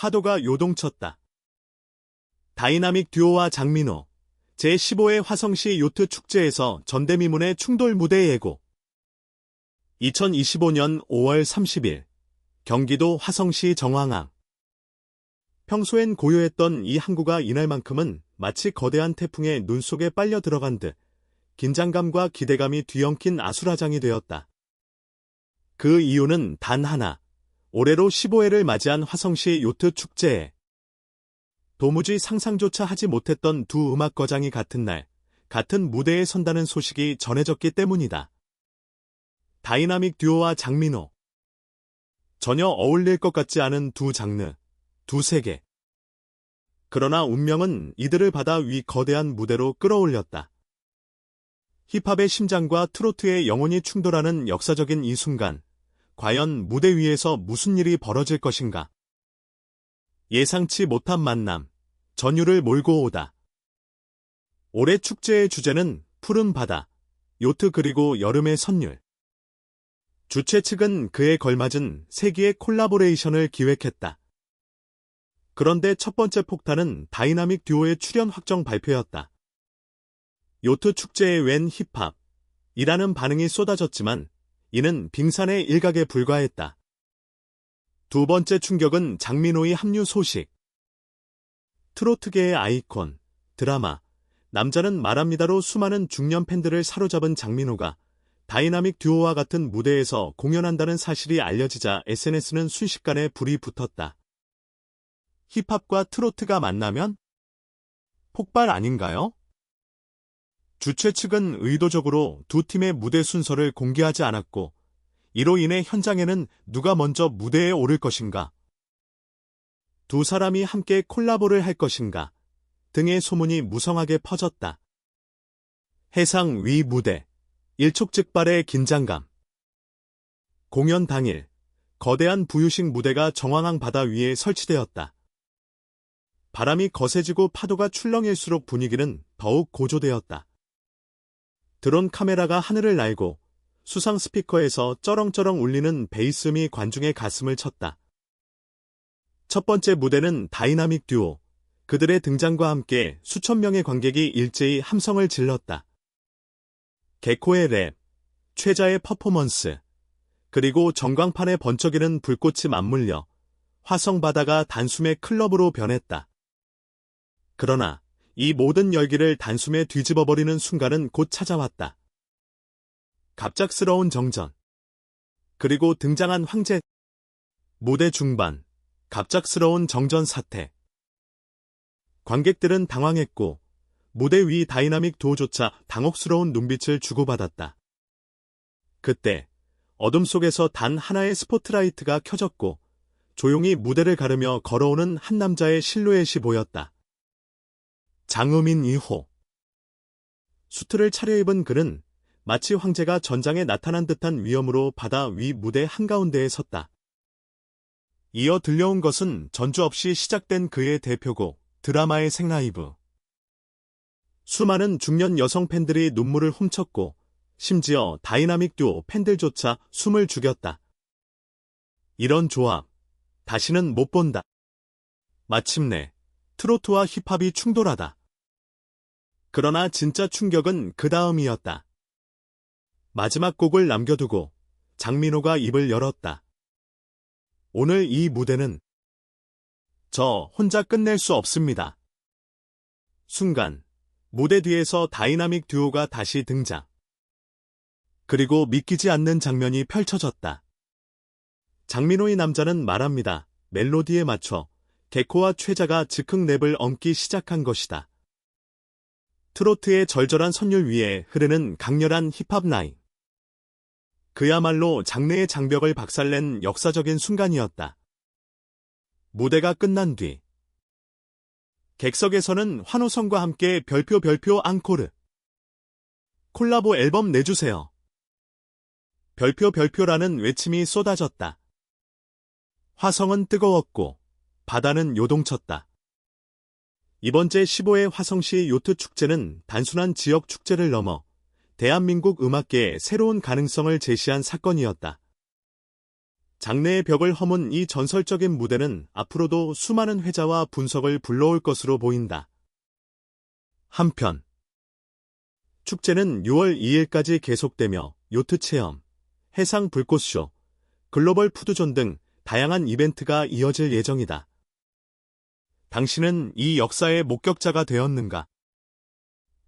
파도가 요동쳤다. 다이나믹 듀오와 장민호 제15회 화성시 요트 축제에서 전대미문의 충돌 무대 예고 2025년 5월 30일 경기도 화성시 정황항 평소엔 고요했던 이 항구가 이날만큼은 마치 거대한 태풍의 눈 속에 빨려 들어간 듯 긴장감과 기대감이 뒤엉킨 아수라장이 되었다. 그 이유는 단 하나. 올해로 15회를 맞이한 화성시 요트 축제에 도무지 상상조차 하지 못했던 두 음악 거장이 같은 날, 같은 무대에 선다는 소식이 전해졌기 때문이다. 다이나믹 듀오와 장민호. 전혀 어울릴 것 같지 않은 두 장르, 두 세계. 그러나 운명은 이들을 받아 위 거대한 무대로 끌어올렸다. 힙합의 심장과 트로트의 영혼이 충돌하는 역사적인 이 순간, 과연 무대 위에서 무슨 일이 벌어질 것인가? 예상치 못한 만남, 전율을 몰고 오다. 올해 축제의 주제는 푸른 바다, 요트 그리고 여름의 선율. 주최 측은 그에 걸맞은 세기의 콜라보레이션을 기획했다. 그런데 첫 번째 폭탄은 다이나믹 듀오의 출연 확정 발표였다. 요트 축제에 웬 힙합, 이라는 반응이 쏟아졌지만 이는 빙산의 일각에 불과했다. 두 번째 충격은 장민호의 합류 소식. 트로트계의 아이콘, 드라마, 남자는 말합니다로 수많은 중년 팬들을 사로잡은 장민호가 다이나믹 듀오와 같은 무대에서 공연한다는 사실이 알려지자 SNS는 순식간에 불이 붙었다. 힙합과 트로트가 만나면? 폭발 아닌가요? 주최 측은 의도적으로 두 팀의 무대 순서를 공개하지 않았고, 이로 인해 현장에는 누가 먼저 무대에 오를 것인가, 두 사람이 함께 콜라보를 할 것인가 등의 소문이 무성하게 퍼졌다. 해상 위 무대, 일촉즉발의 긴장감. 공연 당일, 거대한 부유식 무대가 정황항 바다 위에 설치되었다. 바람이 거세지고 파도가 출렁일수록 분위기는 더욱 고조되었다. 드론 카메라가 하늘을 날고 수상 스피커에서 쩌렁쩌렁 울리는 베이스음이 관중의 가슴을 쳤다. 첫 번째 무대는 다이나믹 듀오. 그들의 등장과 함께 수천 명의 관객이 일제히 함성을 질렀다. 개코의 랩, 최자의 퍼포먼스, 그리고 전광판에 번쩍이는 불꽃이 맞물려 화성 바다가 단숨에 클럽으로 변했다. 그러나 이 모든 열기를 단숨에 뒤집어버리는 순간은 곧 찾아왔다. 갑작스러운 정전. 그리고 등장한 황제. 무대 중반. 갑작스러운 정전 사태. 관객들은 당황했고 무대 위 다이나믹 도조차 당혹스러운 눈빛을 주고받았다. 그때 어둠 속에서 단 하나의 스포트라이트가 켜졌고 조용히 무대를 가르며 걸어오는 한 남자의 실루엣이 보였다. 장음인 2호. 수트를 차려입은 그는 마치 황제가 전장에 나타난 듯한 위엄으로 바다 위 무대 한가운데에 섰다. 이어 들려온 것은 전주 없이 시작된 그의 대표곡 드라마의 생라이브. 수많은 중년 여성 팬들이 눈물을 훔쳤고 심지어 다이나믹 듀오 팬들조차 숨을 죽였다. 이런 조합 다시는 못 본다. 마침내 트로트와 힙합이 충돌하다. 그러나 진짜 충격은 그 다음이었다. 마지막 곡을 남겨두고 장민호가 입을 열었다. 오늘 이 무대는 저 혼자 끝낼 수 없습니다. 순간 무대 뒤에서 다이나믹 듀오가 다시 등장. 그리고 믿기지 않는 장면이 펼쳐졌다. 장민호의 남자는 말합니다. 멜로디에 맞춰 개코와 최자가 즉흥 랩을 얹기 시작한 것이다. 트로트의 절절한 선율 위에 흐르는 강렬한 힙합 라인. 그야말로 장래의 장벽을 박살낸 역사적인 순간이었다. 무대가 끝난 뒤 객석에서는 환호성과 함께 별표 별표 앙코르 콜라보 앨범 내주세요. 별표 별표라는 외침이 쏟아졌다. 화성은 뜨거웠고 바다는 요동쳤다. 이번 제15회 화성시 요트 축제는 단순한 지역 축제를 넘어 대한민국 음악계에 새로운 가능성을 제시한 사건이었다. 장래의 벽을 허문 이 전설적인 무대는 앞으로도 수많은 회자와 분석을 불러올 것으로 보인다. 한편 축제는 6월 2일까지 계속되며 요트 체험, 해상 불꽃쇼, 글로벌 푸드존 등 다양한 이벤트가 이어질 예정이다. 당신은 이 역사의 목격자가 되었는가?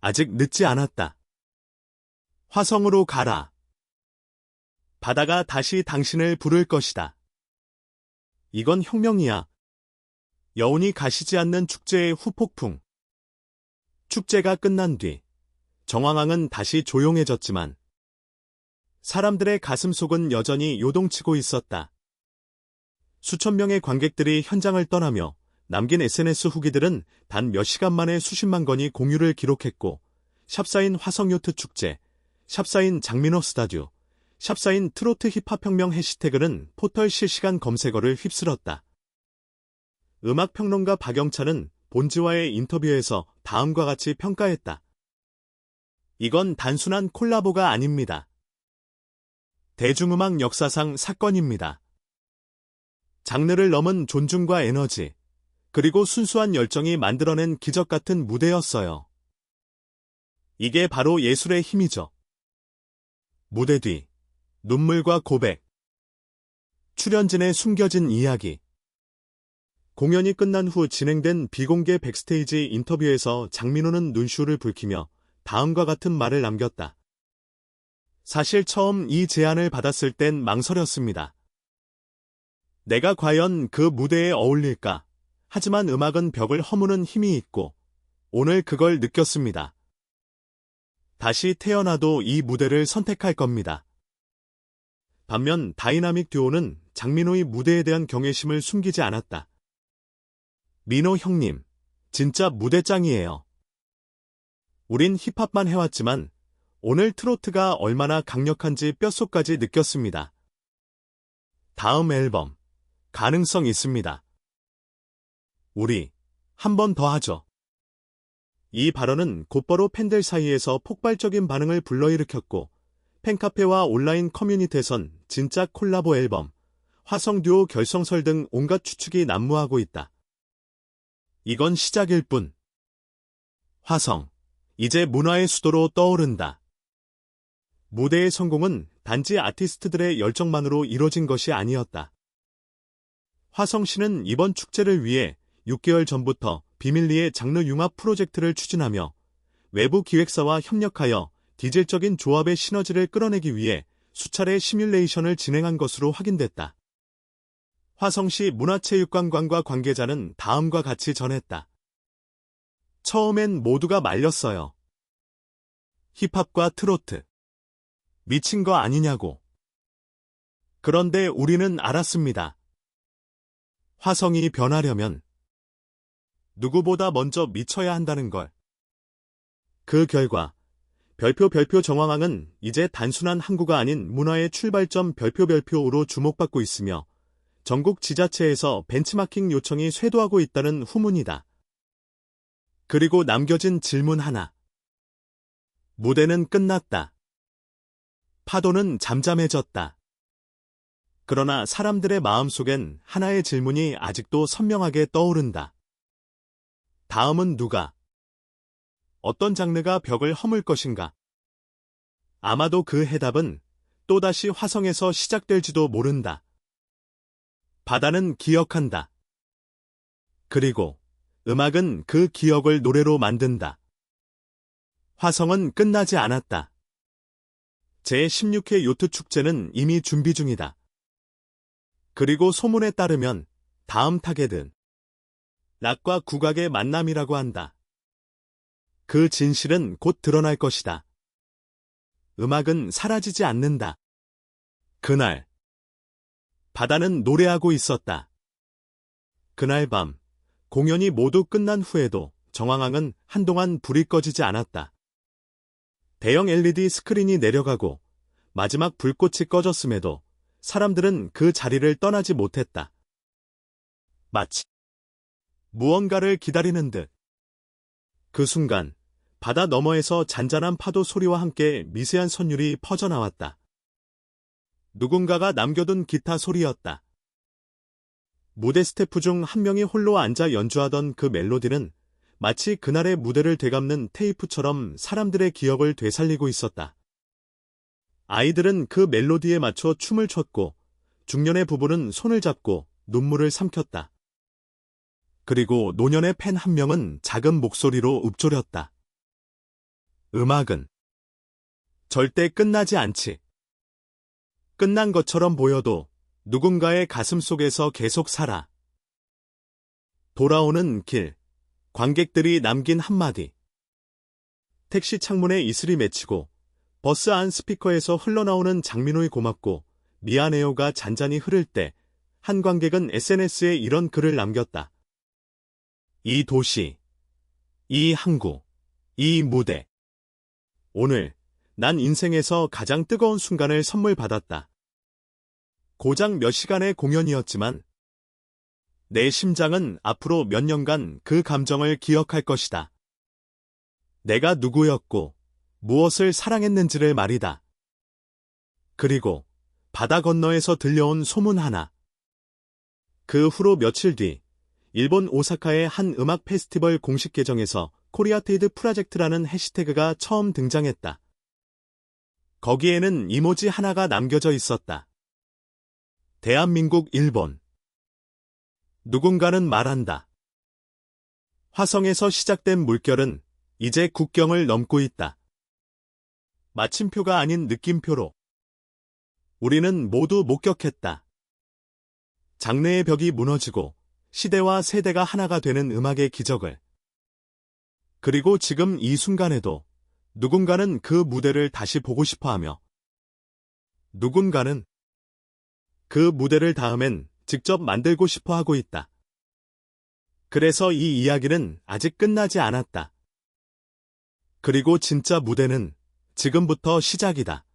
아직 늦지 않았다. 화성으로 가라. 바다가 다시 당신을 부를 것이다. 이건 혁명이야. 여운이 가시지 않는 축제의 후폭풍. 축제가 끝난 뒤 정황항은 다시 조용해졌지만 사람들의 가슴 속은 여전히 요동치고 있었다. 수천 명의 관객들이 현장을 떠나며 남긴 SNS 후기들은 단 몇 시간 만에 수십만 건이 공유를 기록했고 샵사인 화성요트 축제, 샵사인 장민호 스타듀, 샵사인 트로트 힙합혁명 해시태그는 포털 실시간 검색어를 휩쓸었다. 음악평론가 박영찬은 본지와의 인터뷰에서 다음과 같이 평가했다. 이건 단순한 콜라보가 아닙니다. 대중음악 역사상 사건입니다. 장르를 넘은 존중과 에너지, 그리고 순수한 열정이 만들어낸 기적 같은 무대였어요. 이게 바로 예술의 힘이죠. 무대 뒤, 눈물과 고백, 출연진의 숨겨진 이야기. 공연이 끝난 후 진행된 비공개 백스테이지 인터뷰에서 장민호는 눈쇼를 붉히며 다음과 같은 말을 남겼다. 사실 처음 이 제안을 받았을 땐 망설였습니다. 내가 과연 그 무대에 어울릴까? 하지만 음악은 벽을 허무는 힘이 있고 오늘 그걸 느꼈습니다. 다시 태어나도 이 무대를 선택할 겁니다. 반면 다이나믹 듀오는 장민호의 무대에 대한 경외심을 숨기지 않았다. 민호 형님, 진짜 무대 짱이에요. 우린 힙합만 해왔지만 오늘 트로트가 얼마나 강력한지 뼛속까지 느꼈습니다. 다음 앨범, 가능성 있습니다. 우리 한 번 더 하죠. 이 발언은 곧바로 팬들 사이에서 폭발적인 반응을 불러일으켰고 팬카페와 온라인 커뮤니티에선 진짜 콜라보 앨범, 화성 듀오 결성설 등 온갖 추측이 난무하고 있다. 이건 시작일 뿐. 화성, 이제 문화의 수도로 떠오른다. 무대의 성공은 단지 아티스트들의 열정만으로 이뤄진 것이 아니었다. 화성시는 이번 축제를 위해 6개월 전부터 비밀리에 장르 융합 프로젝트를 추진하며 외부 기획사와 협력하여 디젤적인 조합의 시너지를 끌어내기 위해 수차례 시뮬레이션을 진행한 것으로 확인됐다. 화성시 문화체육관광과 관계자는 다음과 같이 전했다. 처음엔 모두가 말렸어요. 힙합과 트로트. 미친 거 아니냐고. 그런데 우리는 알았습니다. 화성이 변하려면 누구보다 먼저 미쳐야 한다는 걸. 그 결과 별표 별표 정황항은 이제 단순한 항구가 아닌 문화의 출발점 별표 별표로 주목받고 있으며 전국 지자체에서 벤치마킹 요청이 쇄도하고 있다는 후문이다. 그리고 남겨진 질문 하나. 무대는 끝났다. 파도는 잠잠해졌다. 그러나 사람들의 마음속엔 하나의 질문이 아직도 선명하게 떠오른다. 다음은 누가? 어떤 장르가 벽을 허물 것인가? 아마도 그 해답은 또다시 화성에서 시작될지도 모른다. 바다는 기억한다. 그리고 음악은 그 기억을 노래로 만든다. 화성은 끝나지 않았다. 제16회 요트 축제는 이미 준비 중이다. 그리고 소문에 따르면 다음 타겟은 낙과 국악의 만남이라고 한다. 그 진실은 곧 드러날 것이다. 음악은 사라지지 않는다. 그날 바다는 노래하고 있었다. 그날 밤 공연이 모두 끝난 후에도 정황항은 한동안 불이 꺼지지 않았다. 대형 LED 스크린이 내려가고 마지막 불꽃이 꺼졌음에도 사람들은 그 자리를 떠나지 못했다. 마치 무언가를 기다리는 듯. 그 순간 바다 너머에서 잔잔한 파도 소리와 함께 미세한 선율이 퍼져나왔다. 누군가가 남겨둔 기타 소리였다. 무대 스태프 중 한 명이 홀로 앉아 연주하던 그 멜로디는 마치 그날의 무대를 되감는 테이프처럼 사람들의 기억을 되살리고 있었다. 아이들은 그 멜로디에 맞춰 춤을 췄고 중년의 부부는 손을 잡고 눈물을 삼켰다. 그리고 노년의 팬 한 명은 작은 목소리로 읊조렸다. 음악은 절대 끝나지 않지. 끝난 것처럼 보여도 누군가의 가슴 속에서 계속 살아. 돌아오는 길. 관객들이 남긴 한마디. 택시 창문에 이슬이 맺히고 버스 안 스피커에서 흘러나오는 장민호의 고맙고 미안해요가 잔잔히 흐를 때 한 관객은 SNS에 이런 글을 남겼다. 이 도시, 이 항구, 이 무대. 오늘 난 인생에서 가장 뜨거운 순간을 선물 받았다. 고작 몇 시간의 공연이었지만 내 심장은 앞으로 몇 년간 그 감정을 기억할 것이다. 내가 누구였고 무엇을 사랑했는지를 말이다. 그리고 바다 건너에서 들려온 소문 하나. 그 후로 며칠 뒤 일본 오사카의 한 음악 페스티벌 공식 계정에서 코리아테이드 프로젝트라는 해시태그가 처음 등장했다. 거기에는 이모지 하나가 남겨져 있었다. 대한민국 일본. 누군가는 말한다. 화성에서 시작된 물결은 이제 국경을 넘고 있다. 마침표가 아닌 느낌표로. 우리는 모두 목격했다. 장래의 벽이 무너지고 시대와 세대가 하나가 되는 음악의 기적을. 그리고 지금 이 순간에도 누군가는 그 무대를 다시 보고 싶어 하며 누군가는 그 무대를 다음엔 직접 만들고 싶어 하고 있다. 그래서 이 이야기는 아직 끝나지 않았다. 그리고 진짜 무대는 지금부터 시작이다.